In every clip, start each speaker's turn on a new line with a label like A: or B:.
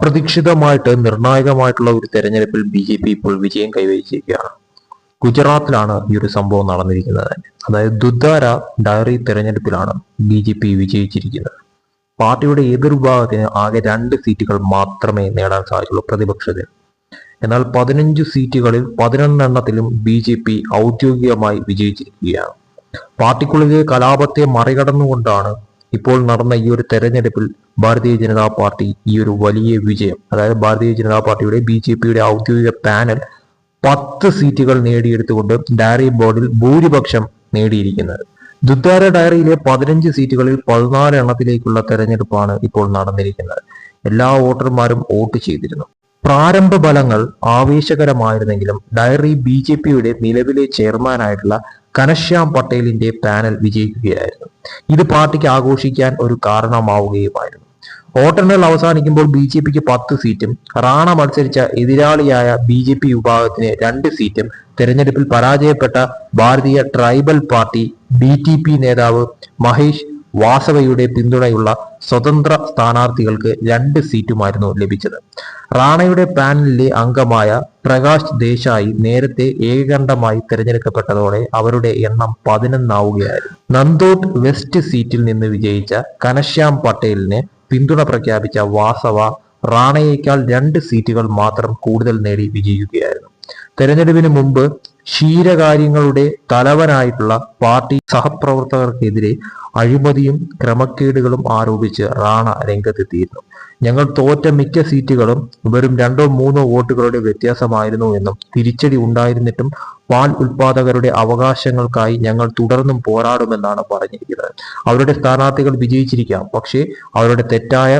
A: അപ്രതീക്ഷിതമായിട്ട് നിർണായകമായിട്ടുള്ള ഒരു തെരഞ്ഞെടുപ്പിൽ ബി ജെ പി ഇപ്പോൾ വിജയം കൈവരിച്ചിരിക്കുകയാണ്. ഗുജറാത്തിലാണ് ഈ ഒരു സംഭവം നടന്നിരിക്കുന്നത്. തന്നെ അതായത് ദുദ്ധാര ഡയറി തെരഞ്ഞെടുപ്പിലാണ് ബി ജെ പി വിജയിച്ചിരിക്കുന്നത്. പാർട്ടിയുടെ എതിർവിഭാഗത്തിന് ആകെ രണ്ട് സീറ്റുകൾ മാത്രമേ നേടാൻ സാധിച്ചുള്ളൂ പ്രതിപക്ഷത്തിൽ എന്നാൽ പതിനഞ്ച് സീറ്റുകളിൽ പതിനൊന്നെണ്ണത്തിലും ബി ജെ പി ഔദ്യോഗികമായി വിജയിച്ചിരിക്കുകയാണ്. പാർട്ടിക്കുള്ളിലെ കലാപത്തെ മറികടന്നുകൊണ്ടാണ് ഇപ്പോൾ നടന്ന ഈ ഒരു തെരഞ്ഞെടുപ്പിൽ ഭാരതീയ ജനതാ പാർട്ടി ഈ ഒരു വലിയ വിജയം അതായത് ഭാരതീയ ജനതാ പാർട്ടിയുടെ ബി ജെ പിയുടെ ഔദ്യോഗിക പാനൽ പത്ത് സീറ്റുകൾ നേടിയെടുത്തുകൊണ്ട് ഡയറി ബോർഡിൽ ഭൂരിപക്ഷം നേടിയിരിക്കുന്നത്. ദുദ്ധാര ഡയറിയിലെ പതിനഞ്ച് സീറ്റുകളിൽ പതിനാല് എണ്ണത്തിലേക്കുള്ള തെരഞ്ഞെടുപ്പാണ് ഇപ്പോൾ നടന്നിരിക്കുന്നത്. എല്ലാ വോട്ടർമാരും വോട്ട് ചെയ്തിരുന്നു. പ്രാരംഭ ഫലങ്ങൾ ആവേശകരമായിരുന്നെങ്കിലും ഡയറി ബി ജെ പിയുടെ നിലവിലെ ചെയർമാനായിട്ടുള്ള കനശ്യാം പട്ടേലിന്റെ പാനൽ വിജയിക്കുകയായിരുന്നു. ഇത് പാർട്ടിക്ക് ആഘോഷിക്കാൻ ഒരു കാരണമാവുകയുമായിരുന്നു. വോട്ടെണ്ണൽ അവസാനിക്കുമ്പോൾ ബി ജെ പിക്ക് പത്ത് സീറ്റും റാണ മത്സരിച്ച എതിരാളിയായ ബി ജെ പി വിഭാഗത്തിന് രണ്ട് സീറ്റും തെരഞ്ഞെടുപ്പിൽ പരാജയപ്പെട്ട ഭാരതീയ ട്രൈബൽ പാർട്ടി ബി നേതാവ് മഹേഷ് വാസവയുടെ പിന്തുണയുള്ള സ്വതന്ത്ര സ്ഥാനാർത്ഥികൾക്ക് രണ്ട് സീറ്റുമായിരുന്നു ലഭിച്ചത്. റാണയുടെ പാനലിലെ അംഗമായ പ്രകാശ് ദേശായി നേരത്തെ ഏകകണ്ഠമായി തിരഞ്ഞെടുക്കപ്പെട്ടതോടെ അവരുടെ എണ്ണം പതിനൊന്നാവുകയായിരുന്നു. നന്ദോട്ട് വെസ്റ്റ് സീറ്റിൽ നിന്ന് വിജയിച്ച കനശ്യാം പട്ടേലിന് പിന്തുണ പ്രഖ്യാപിച്ച വാസവ റാണയേക്കാൾ രണ്ട് സീറ്റുകൾ മാത്രം കൂടുതൽ നേടി വിജയിക്കുകയായിരുന്നു. തെരഞ്ഞെടുപ്പിന് മുമ്പ് ക്ഷീരകാര്യങ്ങളുടെ തലവനായിട്ടുള്ള പാർട്ടി സഹപ്രവർത്തകർക്കെതിരെ അഴിമതിയും ക്രമക്കേടുകളും ആരോപിച്ച് റാണ രംഗത്തെത്തിയിരുന്നു. ഞങ്ങൾ തോറ്റ മിക്ക സീറ്റുകളും വെറും രണ്ടോ മൂന്നോ വോട്ടുകളുടെ വ്യത്യാസമായിരുന്നു എന്നും തിരിച്ചടി ഉണ്ടായിരുന്നിട്ടും പാൽ ഉൽപാദകരുടെ അവകാശങ്ങൾക്കായി ഞങ്ങൾ തുടർന്നും പോരാടുമെന്നാണ് പറഞ്ഞിരിക്കുന്നത്. അവരുടെ സ്ഥാനാർത്ഥികൾ വിജയിച്ചിരിക്കാം. പക്ഷേ അവരുടെ തെറ്റായ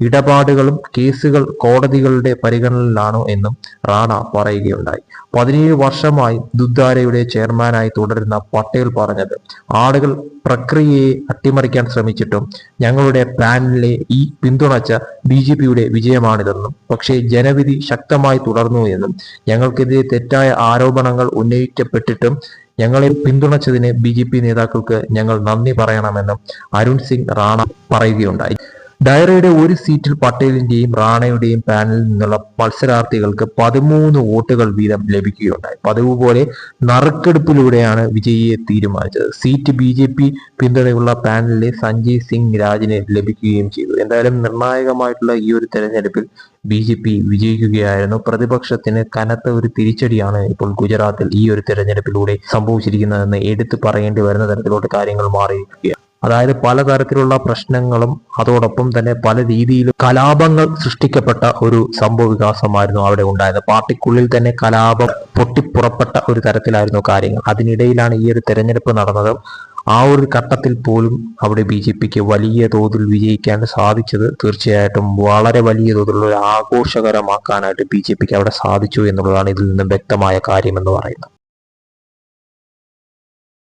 A: ഇടപാടുകളും കേസുകൾ കോടതികളുടെ പരിഗണനയിലാണോ എന്നും റാണ പറയുകയുണ്ടായി. പതിനേഴ് വർഷമായി ദുദ്ധാരയുടെ ചെയർമാനായി തുടരുന്ന പട്ടേൽ പറഞ്ഞത്. ആളുകൾ പ്രക്രിയയെ അട്ടിമറിക്കാൻ ശ്രമിച്ചിട്ടും ഞങ്ങളുടെ പ്ലാനിലെ ഈ പിന്തുണച്ച ബി ജെ പിയുടെ വിജയമാണിതെന്നും പക്ഷേ ജനവിധി ശക്തമായി തുടർന്നു എന്നും ഞങ്ങൾക്കെതിരെ തെറ്റായ ആരോപണങ്ങൾ ഉന്നയിക്കപ്പെട്ടിട്ടും ഞങ്ങളെ പിന്തുണച്ചതിന് ബി നേതാക്കൾക്ക് ഞങ്ങൾ നന്ദി പറയണമെന്നും അരുൺ സിംഗ് റാണ പറയുകയുണ്ടായി. ഡയറയുടെ ഒരു സീറ്റിൽ പട്ടേലിന്റെയും റാണയുടെയും പാനലിൽ നിന്നുള്ള മത്സരാർത്ഥികൾക്ക് പതിമൂന്ന് വോട്ടുകൾ വീതം ലഭിക്കുകയുണ്ടായി. പതിവ് പോലെ നറുക്കെടുപ്പിലൂടെയാണ് വിജയിയെ തീരുമാനിച്ചത്. സീറ്റ് ബി ജെ പി പിന്തുണയുള്ള പാനലിലെ സഞ്ജയ് സിംഗ് രാജിന് ലഭിക്കുകയും ചെയ്തു. എന്തായാലും നിർണായകമായിട്ടുള്ള ഈ ഒരു തെരഞ്ഞെടുപ്പിൽ ബി ജെ പി വിജയിക്കുകയായിരുന്നു. പ്രതിപക്ഷത്തിന് കനത്ത ഒരു തിരിച്ചടിയാണ് ഇപ്പോൾ ഗുജറാത്തിൽ ഈ ഒരു തെരഞ്ഞെടുപ്പിലൂടെ സംഭവിച്ചിരിക്കുന്നതെന്ന് എടുത്തു പറയേണ്ടി വരുന്ന തരത്തിലോട്ട് കാര്യങ്ങൾ മാറിയിരിക്കുകയാണ്. അതായത് പലതരത്തിലുള്ള പ്രശ്നങ്ങളും അതോടൊപ്പം തന്നെ പല രീതിയിലും കലാപങ്ങൾ സൃഷ്ടിക്കപ്പെട്ട ഒരു സംഭവ വികാസമായിരുന്നു അവിടെ ഉണ്ടായത് പാർട്ടിക്കുള്ളിൽ തന്നെ കലാപം പൊട്ടിപ്പുറപ്പെട്ട ഒരു തരത്തിലായിരുന്നു കാര്യങ്ങൾ. അതിനിടയിലാണ് ഈ ഒരു തെരഞ്ഞെടുപ്പ് നടന്നത്. ആ ഒരു ഘട്ടത്തിൽ പോലും അവിടെ ബി ജെ പിക്ക് വലിയ തോതിൽ വിജയിക്കാൻ സാധിച്ചത് തീർച്ചയായിട്ടും വളരെ വലിയ തോതിലുള്ള ഒരു ആഘോഷകരമാക്കാനായിട്ട് ബി ജെ പിക്ക് അവിടെ സാധിച്ചു എന്നുള്ളതാണ് ഇതിൽ നിന്നും വ്യക്തമായ കാര്യം എന്ന് പറയുന്നത്.